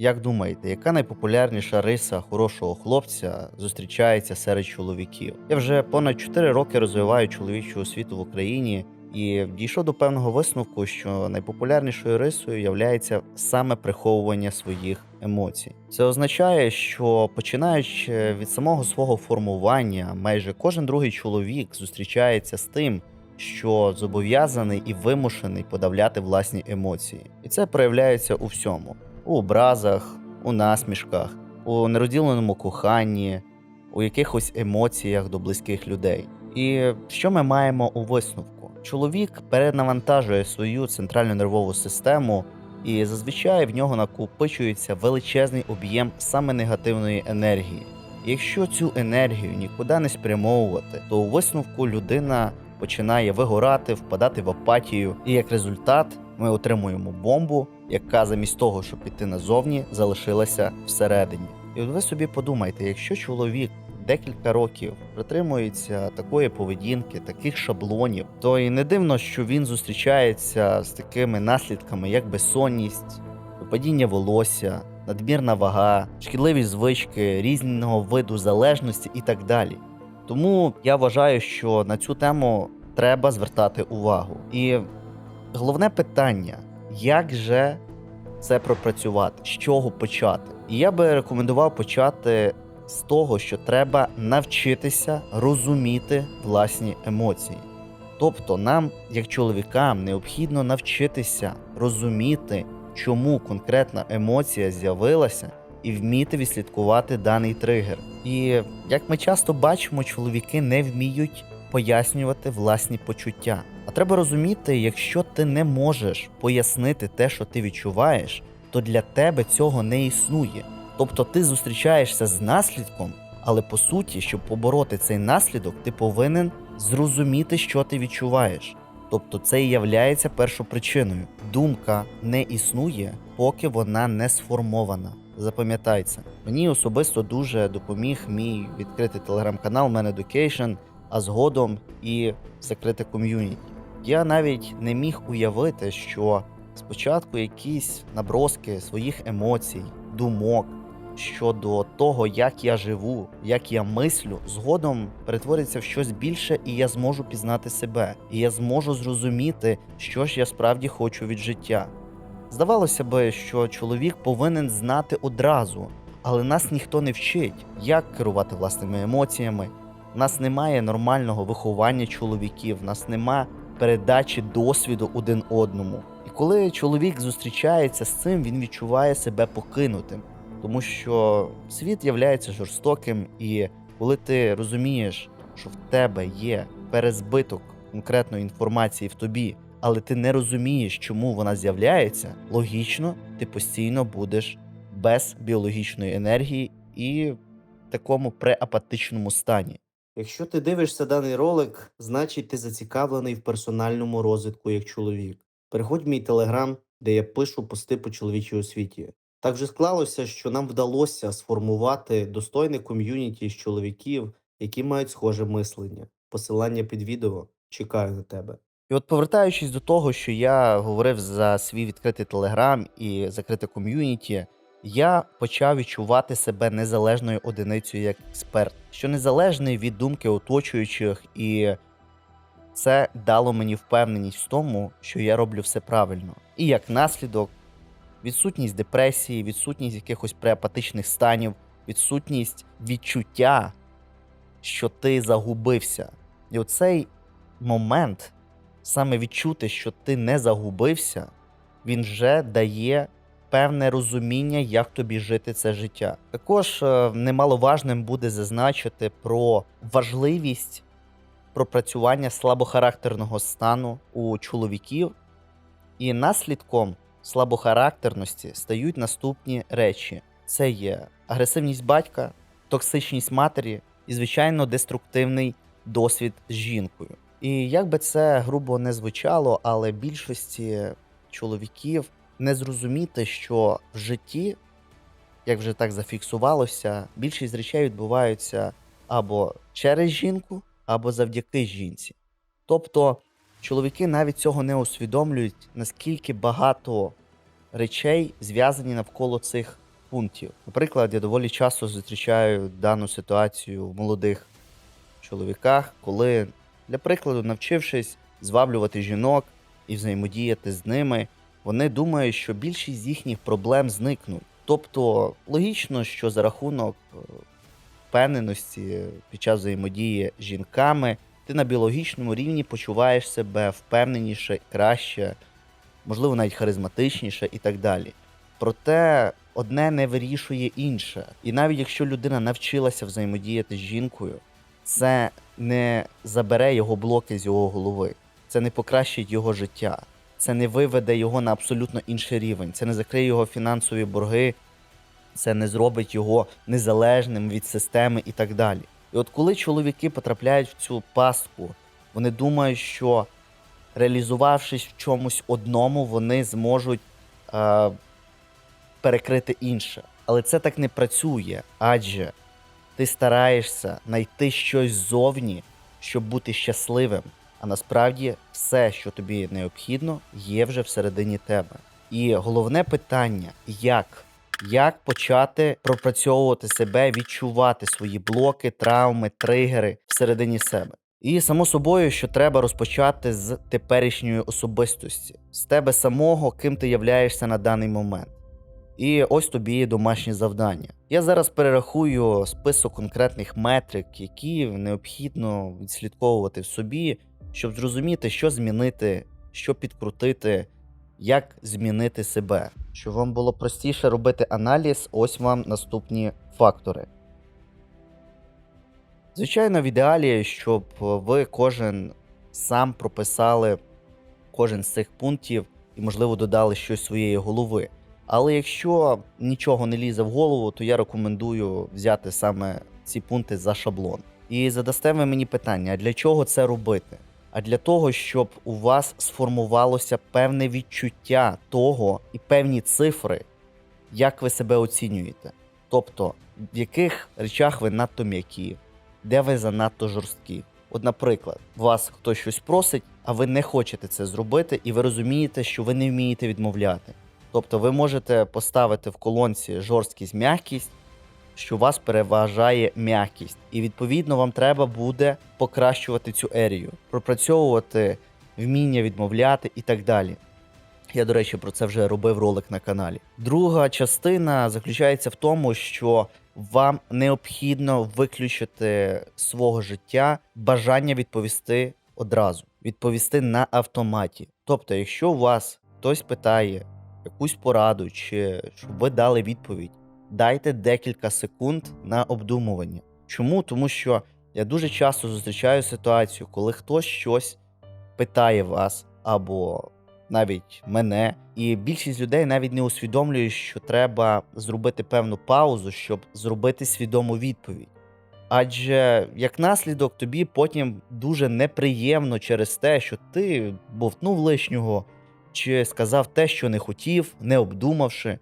Як думаєте, яка найпопулярніша риса хорошого хлопця зустрічається серед чоловіків? Я вже понад 4 роки розвиваю чоловічу освіту в Україні і дійшов до певного висновку, що найпопулярнішою рисою являється саме приховування своїх емоцій. Це означає, що починаючи від самого свого формування, майже кожен другий чоловік зустрічається з тим, що зобов'язаний і вимушений подавляти власні емоції, і це проявляється у всьому у образах, у насмішках, у нерозділеному коханні, у якихось емоціях до близьких людей. І що ми маємо у висновку? Чоловік перенавантажує свою центральну нервову систему, і зазвичай в нього накопичується величезний об'єм саме негативної енергії. Якщо цю енергію нікуди не спрямовувати, то у висновку людина починає вигорати, впадати в апатію, і як результат ми отримуємо бомбу, яка замість того, щоб піти назовні, залишилася всередині. І от ви собі подумайте, якщо чоловік декілька років притримується такої поведінки, таких шаблонів, то і не дивно, що він зустрічається з такими наслідками, як безсонність, випадіння волосся, надмірна вага, шкідливі звички, різного виду залежності і так далі. Тому я вважаю, що на цю тему треба звертати увагу. І головне питання: як же це пропрацювати, з чого почати? І я би рекомендував почати з того, що треба навчитися розуміти власні емоції. Тобто, нам, як чоловікам, необхідно навчитися розуміти, чому конкретна емоція з'явилася, і вміти відслідкувати даний тригер. І як ми часто бачимо, чоловіки не вміють пояснювати власні почуття. А треба розуміти, якщо ти не можеш пояснити те, що ти відчуваєш, то для тебе цього не існує. Тобто ти зустрічаєшся з наслідком, але по суті, щоб побороти цей наслідок, ти повинен зрозуміти, що ти відчуваєш. Тобто це і являється першопричиною. Думка не існує, поки вона не сформована. Запам'ятай. Мені особисто дуже допоміг мій відкритий телеграм-канал Man Education, а згодом і закрите ком'юніті. Я навіть не міг уявити, що спочатку якісь наброски своїх емоцій, думок щодо того, як я живу, як я мислю, згодом перетвориться в щось більше, і я зможу пізнати себе, і я зможу зрозуміти, що ж я справді хочу від життя. Здавалося би, що чоловік повинен знати одразу, але нас ніхто не вчить, як керувати власними емоціями. У нас немає нормального виховання чоловіків, у нас немає передачі досвіду один одному. І коли чоловік зустрічається з цим, він відчуває себе покинутим, тому що світ являється жорстоким, і коли ти розумієш, що в тебе є перезбиток конкретної інформації в тобі, але ти не розумієш, чому вона з'являється, логічно ти постійно будеш без біологічної енергії і в такому преапатичному стані. Якщо ти дивишся даний ролик, значить ти зацікавлений в персональному розвитку як чоловік. Переходь в мій телеграм, де я пишу пости по чоловічій освіті. Так вже склалося, що нам вдалося сформувати достойне ком'юніті з чоловіків, які мають схоже мислення. Посилання під відео чекаю на тебе. І от повертаючись до того, що я говорив за свій відкритий телеграм і закрите ком'юніті, я почав відчувати себе незалежною одиницею як експерт, що незалежний від думки оточуючих, і це дало мені впевненість в тому, що я роблю все правильно. І як наслідок, відсутність депресії, відсутність якихось преапатичних станів, відсутність відчуття, що ти загубився. І оцей момент, саме відчути, що ти не загубився, він вже дає певне розуміння, як тобі жити це життя. Також е, немаловажним буде зазначити про важливість пропрацювання слабохарактерного стану у чоловіків, і наслідком слабохарактерності стають наступні речі: це є агресивність батька, токсичність матері і, звичайно, деструктивний досвід з жінкою. І як би це грубо не звучало, але більшості чоловіків не зрозуміти, що в житті, як вже так зафіксувалося, більшість речей відбуваються або через жінку, або завдяки жінці. Тобто чоловіки навіть цього не усвідомлюють, наскільки багато речей зв'язані навколо цих пунктів. Наприклад, я доволі часто зустрічаю дану ситуацію в молодих чоловіках, коли, для прикладу, навчившись зваблювати жінок і взаємодіяти з ними, вони думають, що більшість їхніх проблем зникнуть. Тобто логічно, що за рахунок е, впевненості під час взаємодії з жінками ти на біологічному рівні почуваєш себе впевненіше, краще, можливо, навіть харизматичніше і так далі. Проте одне не вирішує інше. І навіть якщо людина навчилася взаємодіяти з жінкою, це не забере його блоки з його голови, це не покращить його життя, це не виведе його на абсолютно інший рівень, це не закриє його фінансові борги, це не зробить його незалежним від системи і так далі. І от коли чоловіки потрапляють в цю пастку, вони думають, що реалізувавшись в чомусь одному, вони зможуть е, перекрити інше. Але це так не працює, адже ти стараєшся знайти щось ззовні, щоб бути щасливим. А насправді все, що тобі необхідно, є вже всередині тебе. І головне питання: як? Як почати пропрацьовувати себе, відчувати свої блоки, травми, тригери всередині себе? І само собою, що треба розпочати з теперішньої особистості, з тебе самого, ким ти являєшся на даний момент. І ось тобі домашні завдання. Я зараз перерахую список конкретних метрик, які необхідно відслідковувати в собі, щоб зрозуміти, що змінити, що підкрутити, як змінити себе. Щоб вам було простіше робити аналіз, ось вам наступні фактори. Звичайно, в ідеалі, щоб ви кожен сам прописали кожен з цих пунктів і, можливо, додали щось своєї голови. Але якщо нічого не лізе в голову, то я рекомендую взяти саме ці пункти за шаблон. І задасте ви мені питання: для чого це робити? А для того, щоб у вас сформувалося певне відчуття того і певні цифри, як ви себе оцінюєте. Тобто, в яких речах ви надто м'які, де ви занадто жорсткі. От, наприклад, вас хтось щось просить, а ви не хочете це зробити, і ви розумієте, що ви не вмієте відмовляти. Тобто ви можете поставити в колонці жорсткість м'якість, що у вас переважає м'якість, і відповідно вам треба буде покращувати цю ерію, пропрацьовувати вміння відмовляти і так далі. Я, до речі, про це вже робив ролик на каналі. Друга частина заключається в тому, що вам необхідно виключити з свого життя бажання відповісти одразу, відповісти на автоматі. Тобто, якщо у вас хтось питає якусь пораду, чи щоб ви дали відповідь, дайте декілька секунд на обдумування. Чому? Тому що я дуже часто зустрічаю ситуацію, коли хтось щось питає вас або навіть мене, і більшість людей навіть не усвідомлює, що треба зробити певну паузу, щоб зробити свідому відповідь. Адже як наслідок тобі потім дуже неприємно через те, що ти бовтнув лишнього, чи сказав те, що не хотів, не обдумавши.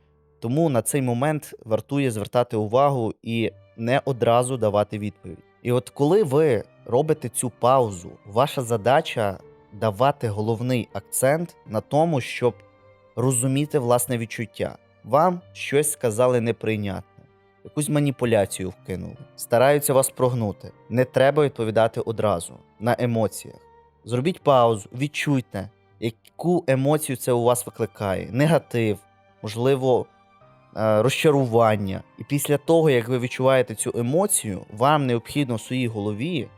Тому на цей момент вартує звертати увагу і не одразу давати відповідь. І от коли ви робите цю паузу, ваша задача давати головний акцент на тому, щоб розуміти власне відчуття. Вам щось сказали неприйнятне, якусь маніпуляцію вкинули, стараються вас прогнути. Не треба відповідати одразу на емоціях. Зробіть паузу, відчуйте, яку емоцію це у вас викликає: негатив, можливо, розчарування. І після того, як ви відчуваєте цю емоцію, вам необхідно в своїй голові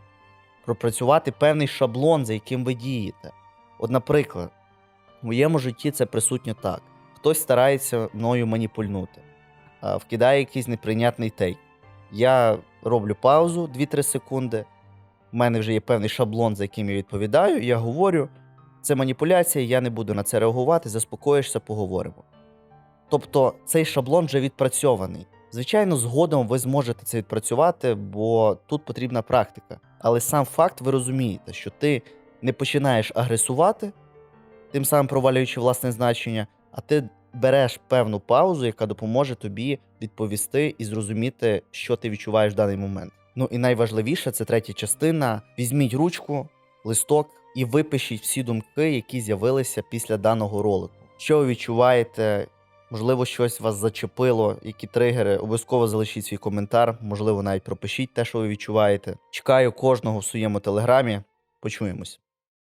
пропрацювати певний шаблон, за яким ви дієте. От, наприклад, в моєму житті це присутньо так: хтось старається мною маніпульнути, е, вкидає якийсь неприйнятний тейк. Я роблю паузу 2-3 секунди. У мене вже є певний шаблон, за яким я відповідаю. Я говорю, це маніпуляція, я не буду на це реагувати, заспокоїшся, поговоримо. Тобто цей шаблон вже відпрацьований. Звичайно, згодом ви зможете це відпрацювати, бо тут потрібна практика. Але сам факт ви розумієте, що ти не починаєш агресувати, тим самим провалюючи власне значення, а ти береш певну паузу, яка допоможе тобі відповісти і зрозуміти, що ти відчуваєш в даний момент. Ну і найважливіше це третя частина. Візьміть ручку, листок і випишіть всі думки, які з'явилися після даного ролику. Що ви відчуваєте, Можливо, щось вас зачепило, які тригери, обов'язково залишіть свій коментар, можливо, навіть пропишіть те, що ви відчуваєте. Чекаю кожного в своєму телеграмі. Почуємось.